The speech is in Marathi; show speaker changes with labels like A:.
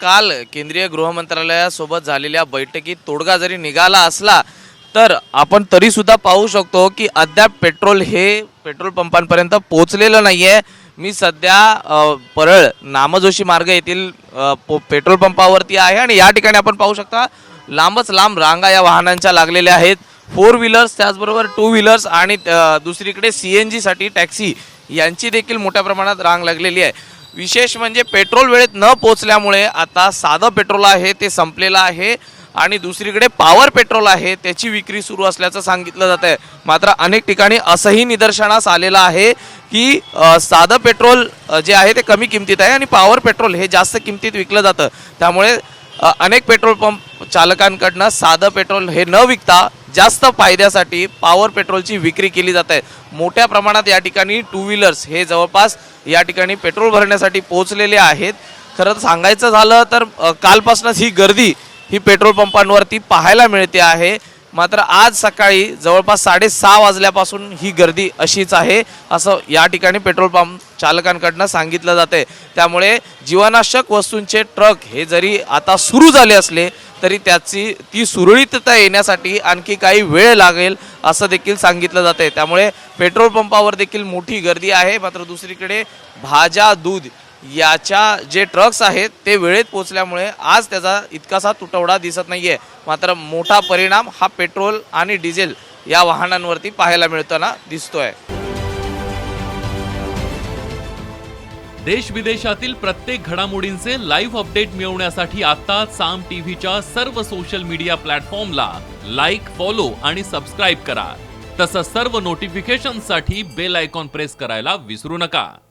A: काल केंद्रीय गृहमंत्रालयासोबत झालेल्या बैठकीत तोडगा जरी निघाला असला तर आपण तरीसुद्धा पाहू शकतो की अद्याप पेट्रोल हे पेट्रोल पंपांपर्यंत पोहोचलेलं आहे मी सध्या परळ नामजोशी मार्ग येथील पो- पेट्रोल पंपावरती आहे आणि या ठिकाणी आपण पाहू शकता लांबच लांब रांगा या वाहनांच्या लागलेल्या आहेत. फोर व्हीलर्स त्याचबरोबर टू व्हीलर्स आणि दुसरीकडे सी एन जीसाठी टॅक्सी यांची देखील मोठ्या प्रमाणात रांग लागलेली आहे. विशेष म्हणजे पेट्रोल वेळेत न पोचल्यामुळे आता साधं पेट्रोल आहे ते संपलेलं आहे आणि दुसरीकडे पॉवर पेट्रोल आहे त्याची विक्री सुरू असल्याचं सांगितलं जात आहे. मात्र अनेक ठिकाणी असंही निदर्शनास आलेलं आहे की साधं पेट्रोल जे आहे ते कमी किमतीत आहे आणि पॉवर पेट्रोल हे जास्त किमतीत विकलं जातं. त्यामुळे अनेक पेट्रोल पंप चालकांकडनं साधं पेट्रोल हे न विकता जास्त फायद्यासाठी पॉवर पेट्रोलची विक्री केली जात आहे. मोठ्या प्रमाणात या ठिकाणी टू व्हीलर्स हे जवळपास या ठिकाणी पेट्रोल भरण्यासाठी पोहोचलेले आहेत. खरं सांगायचं झालं तर कालपासूनच ही गर्दी ही पेट्रोल पंपांवरती पाहायला मिळते आहे. मात्र आज सकाळी जवळपास साडेसहा वाजल्यापासून ही गर्दी अशीच आहे असं या ठिकाणी पेट्रोल पंप चालकांकडनं सांगितलं जाते त्यामुळे जीवनाशक वस्तूंचे ट्रक हे जरी आता सुरू झाले असले तरी त्याची ती सुरळीतता येण्यासाठी आणखी काही वेळ लागेल असं देखील सांगितलं जाते त्यामुळे पेट्रोल पंपावर देखील मोठी गर्दी आहे मात्र दुसरीकडे भाज्या दूध याच्या जे ट्रक्स आहेत ते वेळेत पोचल्यामुळे आज त्याचा इतकासा तुटवडा दिसत नाहीये. मात्र मोठा परिणाम हा पेट्रोल आणि डिझेल या वाहनांवरती पाहायला मिळताना दिसतोय.
B: देश विदेशातील प्रत्येक घडामोडींचे लाईव्ह अपडेट मिळवण्यासाठी आता साम टीव्हीच्या सर्व सोशल मीडिया प्लॅटफॉर्मला लाईक फॉलो आणि सबस्क्राईब करा. तसंच सर्व नोटिफिकेशनसाठी बेल आयकॉन प्रेस करायला विसरू नका.